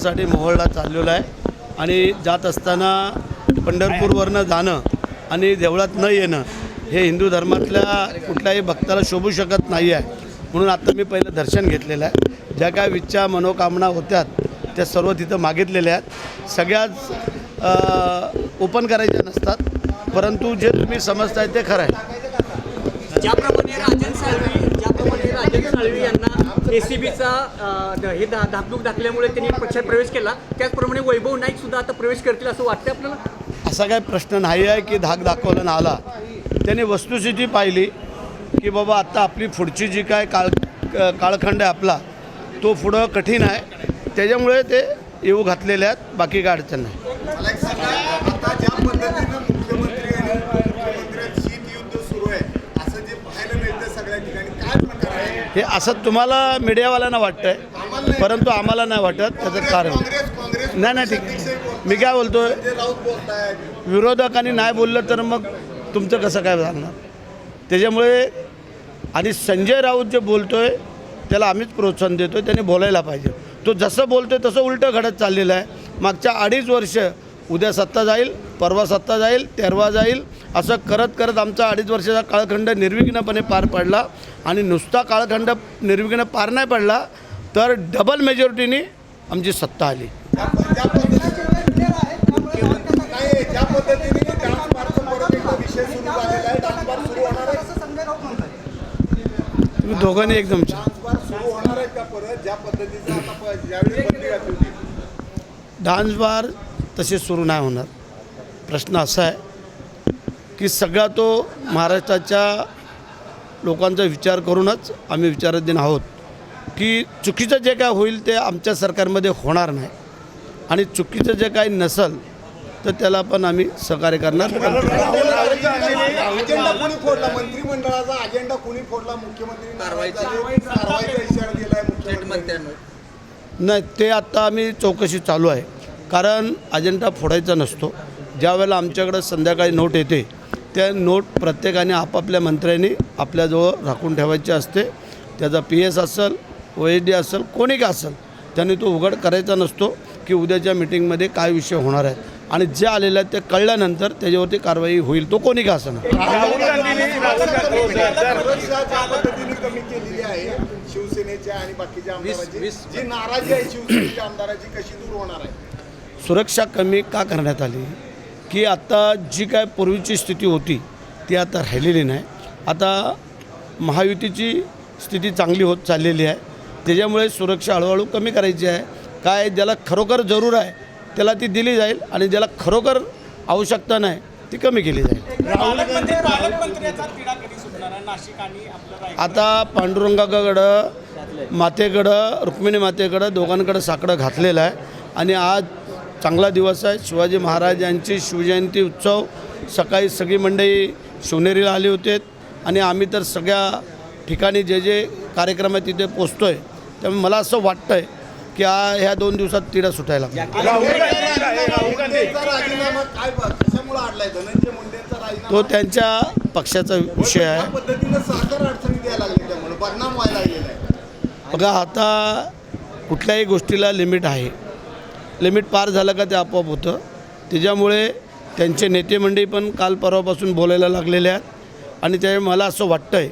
साठी मोहोळला चाललेलो आहे. आणि जात असताना पंढरपूरवरनं जाणं आणि देवळात न येणं हे हिंदू धर्मातल्या कुठल्याही भक्ताला शोभू शकत नाही आहे म्हणून आता मी पहिलं दर्शन घेतलेलं आहे. ज्या काय विच्छा मनोकामना होत्यात त्या सर्व तिथं मागितलेल्या आहेत. सगळ्याच ओपन करायच्या नसतात. परंतु जे तुम्ही समजताय ते खरं आहे. एसीबीचा हे धा धाकधूक दाखल्यामुळे त्यांनी पक्षात प्रवेश केला. त्याचप्रमाणे वैभव नाईक सुद्धा आता प्रवेश करतील असं वाटतं आपल्याला? असा काही प्रश्न नाही आहे की धाक दाखवला ना आला. त्याने वस्तुस्थिती पाहिली की बाबा आत्ता आपली पुढची जी काय काळ काळखंड आहे आपला तो पुढं कठीण आहे. त्याच्यामुळे ते येऊ घातलेले आहेत बाकी काय अडचण नाही. हे असं तुम्हाला मीडियावाल्यांना वाटतंय परंतु आम्हाला नाही वाटत त्याचं कारण. नाही नाही ठीक. आहे. मी काय बोलतोय? ते राऊत बोलतायत. विरोधकांनी नाही बोललं तर मग तुमचं कसं काय सांगणार त्याच्यामुळे आणि संजय राऊत जे बोलतोय त्याला आम्हीच प्रोत्साहन देतो त्याने बोलायला पाहिजे. तो जसं बोलतोय तसं उलटं घडत चाललेलं आहे. मागच्या अडीच वर्ष उद्या सत्ता जाईल परवा सत्ता जाईल तेरवा जाईल असं करत करत आमचा अडीच वर्षाचा काळखंड निर्विघ्नपणे पार पडला आणि नुसता काळखंड निर्विघ्न पार नाही पडला तर डबल मेजॉरिटीने आमची सत्ता आली. ज्या ज्या पद्धतीने नाही ज्या पद्धतीने डान्स बारचा परत एकदा विषय सुरू झालेला आहे डान्स बार सुरू होणार आहे. तुम्ही दोघांनी एकदम डान्स बार तसे सुरू नाही होणार. प्रश्न असा आहे की सगळा तो महाराष्ट्राच्या लोकांचा विचार करूनच आम्ही विचाराधीन आहोत की चुकीचं जे काय होईल ते आमच्या सरकारमध्ये होणार नाही. आणि चुकीचं जे काही नसल तर त्याला पण आम्ही सहकार्य करणार नाही. ते आत्ता आम्ही चौकशी चालू आहे. कारण अजेंडा फोडायचा नसतो. ज्यावेळेला आमच्याकडं संध्याकाळी नोट येते त्या नोट प्रत्येकाने आपापल्या मंत्र्यांनी आपल्याजवळ राखून ठेवायची असते. त्याचा पी एस असेल ओ एस डी असेल कोणी का असेल त्यांनी तो उघड करायचा नसतो की उद्याच्या मिटिंगमध्ये काय विषय होणार आहे. आणि जे आलेलं आहे ते कळल्यानंतर त्याच्यावरती कारवाई होईल. तो कोणी का असं सुरक्षा कमी का करण्यात आली? की आता जी काय पूर्वीची स्थिती होती ती आता राहिलेली नाही. आता महायुतीची स्थिती चांगली होत चाललेली आहे. त्याच्यामुळे सुरक्षा हळूहळू कमी करायची आहे. काय ज्याला खरोखर जरूर आहे त्याला ती दिली जाईल आणि ज्याला खरोखर आवश्यकता नाही ती कमी केली जाईल. आता पांडुरंगाकडं मातेकडं रुक्मिणी मातेकडं दोघांकडं साकडं घातलेलं आहे. आणि आज चांगला दिवस आहे. शिवाजी महाराज यांची शिवजयंती उत्सव सकाळी सगळी मंडळी शिवनेरीला आली होते. आणि आम्ही तर सगळ्या ठिकाणी जे जे कार्यक्रम आहे तिथे पोचतो आहे त्यामुळे मला असं वाटतं आहे की आ ह्या दोन दिवसात तिढा सुटायला तो त्यांच्या पक्षाचा विषय आहे. आहे बघा आता कुठल्याही गोष्टीला लिमिट आहे. लिमिट पार झालं का ते आपोआप होतं. त्याच्यामुळे त्यांचे नेते मंडळी पण काल परवापासून बोलायला लागलेले आहेत. आणि त्यामुळे मला असं वाटतं आहे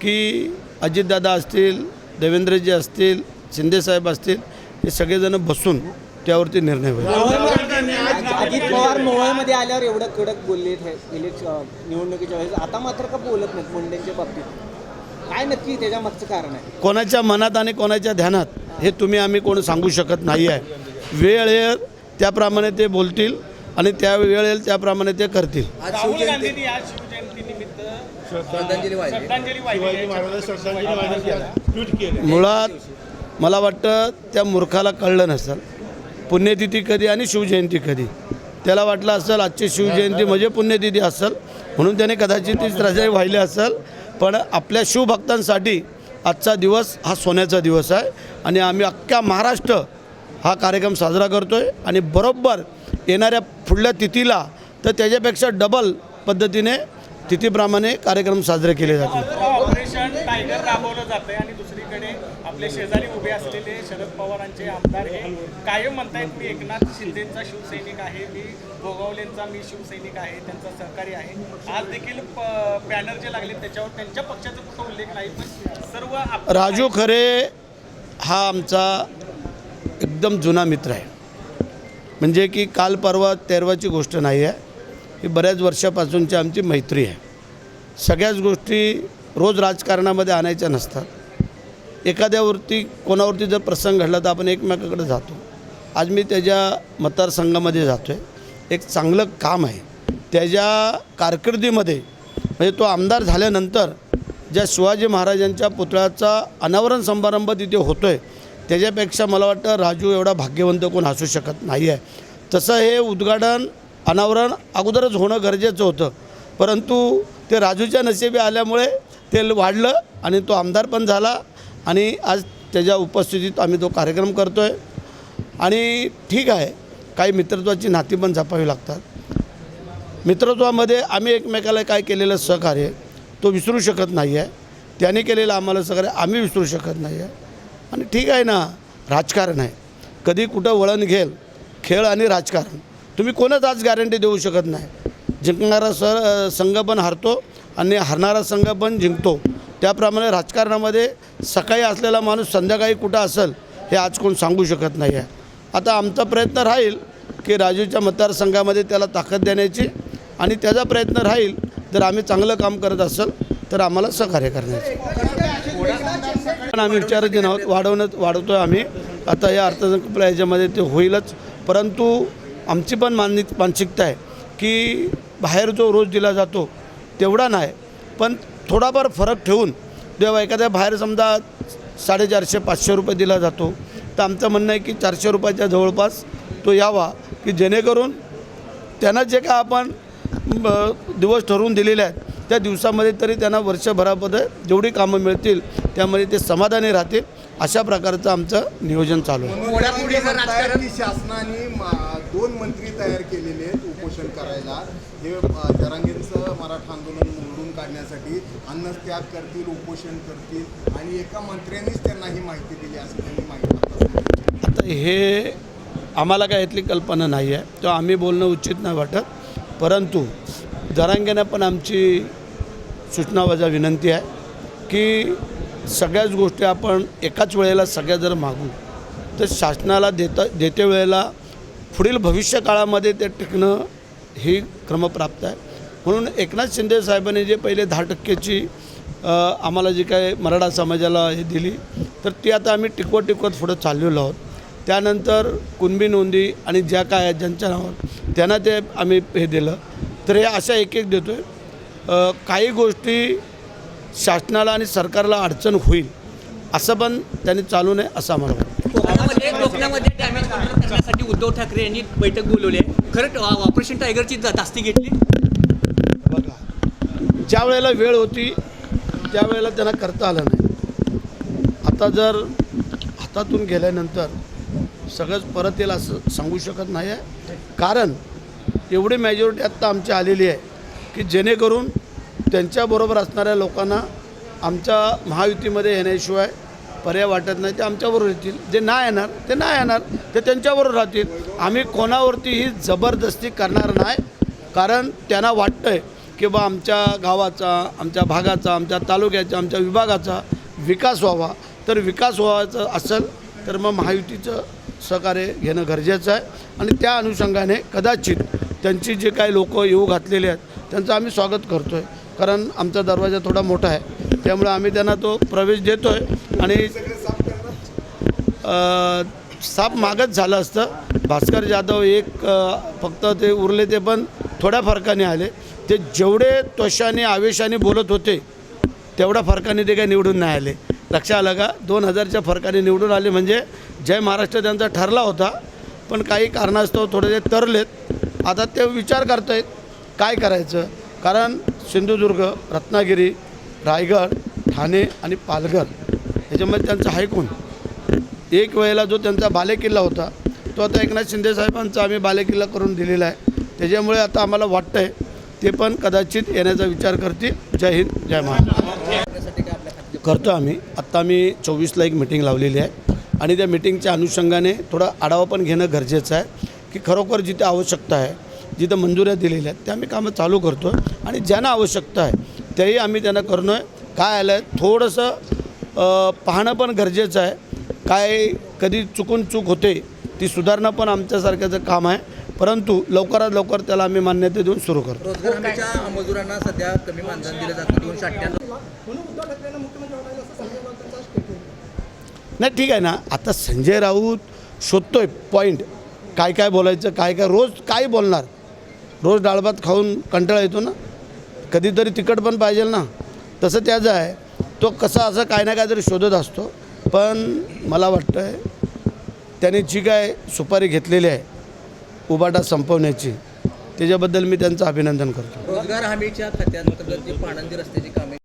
की अजितदादा असतील देवेंद्रजी असतील शिंदेसाहेब असतील हे सगळेजणं बसून त्यावरती निर्णय होईल. अजित पवार मोहळमध्ये आल्यावर एवढं कडक बोलले निवडणुकीच्या वेळेस. आता मात्र का बोलत नाहीत मुंडेंच्या बाबतीत? काय नक्की त्याच्या मागचं कारण आहे? कोणाच्या मनात आणि कोणाच्या ध्यानात हे तुम्ही आम्ही कोण सांगू शकत नाही आहे. वेळ येईल त्याप्रमाणे ते बोलतील आणि त्या वेळ येईल त्याप्रमाणे ते करतील. राहुल गांधींनी आज शिवजयंतीनिमित्त श्रद्धांजली वाहिली. मुळात मला वाटतं त्या मूर्खाला कळलं नसेल. पुण्यतिथी कधी आणि शिवजयंती कधी. त्याला वाटलं असेल आजची शिवजयंती म्हणजे पुण्यतिथी असेल. म्हणून त्याने कदाचित ती श्रद्धांजली वाहिली असेल. पण आपल्या शिवभक्तांसाठी आजचा दिवस हा सोन्याचा दिवस आहे. आणि आम्ही अख्ख्या महाराष्ट्र हा कार्यक्रम साजरा करतो आहे आणि बरोबर येणाऱ्या पुढल्या तिथीला तर त्याच्यापेक्षा डबल पद्धतीने तिथीप्रमाणे कार्यक्रम साजरे केले जातील. ऑपरेशन टायगर राबवलं जातं आणि दुसरीकडे आपले शेजारी उभे असलेले शरद पवारांचे आमदार हे कायम म्हणतायत मी एकनाथ शिंदेचा शिवसैनिक आहे मी गोगावलेंचा मी शिवसैनिक आहे त्यांचा सहकारी आहे. आज देखील बॅनर जे लागले त्याच्यावर त्यांच्या पक्षाचा कुठं उल्लेख नाही पण सर्व राजू खरे हा आमचा एकदम जुना मित्र आहे. म्हणजे की काल परवा तेरवाची गोष्ट नाही आहे. ही बऱ्याच वर्षापासूनची आमची मैत्री आहे. सगळ्याच गोष्टी रोज राजकारणामध्ये आणायच्या नसतात. एखाद्यावरती कोणावरती जर प्रसंग घडला तर आपण एकमेकाकडे जातो. आज मी त्याच्या मतदारसंघामध्ये जातो आहे एक चांगलं काम आहे. त्याच्या कारकिर्दीमध्ये म्हणजे तो आमदार झाल्यानंतर ज्या शिवाजी महाराजांच्या पुतळ्याचा अनावरण समारंभ तिथे होतो आहे त्याच्यापेक्षा मला वाटतं राजू एवढा भाग्यवंत कोण असू शकत नाही आहे. तसं हे उद्घाटन अनावरण अगोदरच होणं गरजेचं होतं. परंतु ते राजूच्या नशिबी आल्यामुळे ते वाढलं आणि तो आमदार पण झाला. आणि आज त्याच्या उपस्थितीत आम्ही तो कार्यक्रम करतो आहे आणि ठीक आहे काही मित्रत्वाची नाती पण जपावी लागतात. मित्रत्वामध्ये आम्ही एकमेकाला काय केलेलं सहकार्य तो विसरू शकत नाही आहे त्याने केलेलं आम्हाला सहकार्य आम्ही विसरू शकत नाही आहे आणि ठीक आहे ना राजकारण आहे. कधी कुठं वळण घेल खेळ आणि राजकारण. तुम्ही कोणच आज गॅरंटी देऊ शकत नाही. जिंकणारा स संघ पण हारतो आणि हरणारा संघ पण जिंकतो. त्याप्रमाणे राजकारणामध्ये सकाळी असलेला माणूस संध्याकाळी कुठं असेल हे आज कोण सांगू शकत नाही आहे. आता आमचा प्रयत्न राहील की राजूच्या मतदारसंघामध्ये त्याला ताकद देण्याची आणि त्याचा प्रयत्न राहील जर आम्ही चांगलं काम करत असेल तर आम्हाला सहकार्य करण्याचे. पण आम्ही विचाराधीन आहोत वाढवण्यात वाढवतो आहे आम्ही. आता या अर्थसंकल्प याच्यामध्ये ते होईलच. परंतु आमची पण माननी मानसिकता आहे की बाहेर जो रोज दिला जातो तेवढा नाही. पण थोडाफार फरक ठेवून जेव्हा एखाद्या बाहेर समजा साडेचारशे पाचशे रुपये दिला जातो तर आमचं म्हणणं आहे की चारशे रुपयाच्या जवळपास तो यावा की जेणेकरून त्यांना जे काय आपण दिवस ठरवून दिलेले आहेत त्या दिवसामध्ये तरी त्यांना वर्षभरामध्ये जेवढी कामं मिळतील त्यामध्ये ते समाधानी राहतील अशा प्रकारचं आमचं नियोजन चालू आहे. की शासनाने दोन मंत्री तयार केलेले आहेत उपोषण करायला. हे जरांगेंचं मराठा आंदोलन शोधून काढण्यासाठी अन्नत्याग करतील उपोषण करतील आणि एका मंत्र्यांनीच त्यांना ही माहिती दिली असं त्यांनी माहिती आता हे आम्हाला काय यातली कल्पना नाही आहे. तो आम्ही बोलणं उचित नाही वाटत. परंतु जरांगेनं पण आमची सूचना वजा विनंती आहे की सगळ्याच गोष्टी आपण एकाच वेळेला सगळ्या जर मागू तर शासनाला देता देते वेळेला पुढील भविष्य काळामध्ये ते टिकणं ही क्रमप्राप्त आहे. म्हणून एकनाथ शिंदे साहेबांनी जे पहिले दहा टक्केची आम्हाला जी काय मराठा समाजाला हे दिली तर ती आता आम्ही टिकवत टिकवत पुढं चाललेलो आहोत. त्यानंतर कुणबी नोंदी आणि ज्या काय आहेत ज्यांच्या नावावर त्यांना ते आम्ही हे दिलं. तर हे अशा एक एक देतो आहे काही गोष्टी शासनाला आणि सरकारला अडचण होईल असं पण त्यांनी चालू नये असं आम्हाला वाटतं. कोकणामध्ये डॅमेज करण्यासाठी उद्धव ठाकरे यांनी बैठक बोलवली आहे. खरं ऑपरेशन टायगरची जास्ती घेतली. ज्या वेळेला वेळ होती त्यावेळेला त्यांना करता आलं नाही. आता जर हातातून गेल्यानंतर सगळंच परत येईल असं सांगू शकत नाही आहे कारण एवढी मेजॉरिटी आत्ता आमची आलेली आहे की जेणेकरून त्यांच्याबरोबर असणाऱ्या लोकांना आमच्या महायुतीमध्ये येण्याशिवाय पर्याय वाटत नाही. ते आमच्याबरोबर येतील. जे नाही येणार ते नाही येणार ते त्यांच्याबरोबर राहतील. आम्ही कोणावरतीही जबरदस्ती करणार नाही. कारण त्यांना वाटतं आहे किंवा आमच्या गावाचा आमच्या भागाचा आमच्या तालुक्याचा आमच्या विभागाचा विकास व्हावा. तर विकास व्हावायचा असेल तर मग महायुतीचं सहकार्य घेणं गरजेचं आहे. आणि त्या अनुषंगाने कदाचित त्यांची जे काही लोक येऊ घातलेले आहेत त्यांचं आम्ही स्वागत करतो आहे कारण आमचा दरवाजा थोडा मोठा आहे. त्यामुळे आम्ही त्यांना तो प्रवेश देतो आहे आणि साप मागच झालं असतं. भास्कर जाधव एक फक्त ते उरले ते पण थोड्या फरकाने आले. ते जेवढे त्वशाने आवेशाने बोलत होते तेवढ्या फरकाने ते काही निवडून नाही आले. लक्षात आलं का? दोन हजारच्या फरकाने निवडून आले म्हणजे जय महाराष्ट्र त्यांचा ठरला होता पण काही कारणास्तव थोडेसे तरलेत. आता ते विचार करत आहेत काय करायचं? कारण सिंधुदुर्ग रत्नागिरी रायगड ठाणे आणि पालघर ह्याच्यामध्ये त्यांचं हायकून एक वेळेला जो त्यांचा बालेकिल्ला होता तो आता एकनाथ शिंदेसाहेबांचा आम्ही बालेकिल्ला करून दिलेला आहे. त्याच्यामुळे आता आम्हाला वाटतं आहे ते पण कदाचित येण्याचा विचार करतील. जय हिंद जय महाराष्ट्र. करतो आम्ही. आत्ता आम्ही चोवीसला एक मिटिंग लावलेली आहे. आणि त्या मिटिंगच्या अनुषंगाने थोडा आढावा पण घेणं गरजेचं आहे की खरोखर जिथे आवश्यकता आहे जिथं मंजुऱ्या दिलेल्या आहेत त्या आम्ही कामं चालू करतो आणि ज्यांना आवश्यकता आहे त्याही आम्ही त्यांना करणं आहे काय आलं आहे थोडंसं पाहणं पण गरजेचं आहे. काय कधी चुकून चूक होते ती सुधारणं पण आमच्यासारख्याचं काम आहे. परंतु लवकरात लवकर त्याला आम्ही मान्यता देऊन सुरू करतो. रोजगार हमीच्या मजुरांना सध्या कमी मानधन दिलं जातं. दोनशे नाही ठीक आहे ना. आता संजय राऊत शोधतोय पॉईंट काय काय बोलायचं काय काय रोज काय बोलणार? रोज डाळभात खाऊन कंटाळा येतो ना? कधीतरी तिखट पण पाहिजे ना? तसं त्याचं आहे. तो कसा असं काय ना काहीतरी शोधत असतो. पण मला वाटतं आहे त्याने जी काय सुपारी घेतलेली आहे उबाटा संपवण्याची. त्याच्याबद्दल मी त्यांचं अभिनंदन करतो. रोजगार हमीच्या खात्यांतर्गत जी पाणंदी रस्त्याची कामे.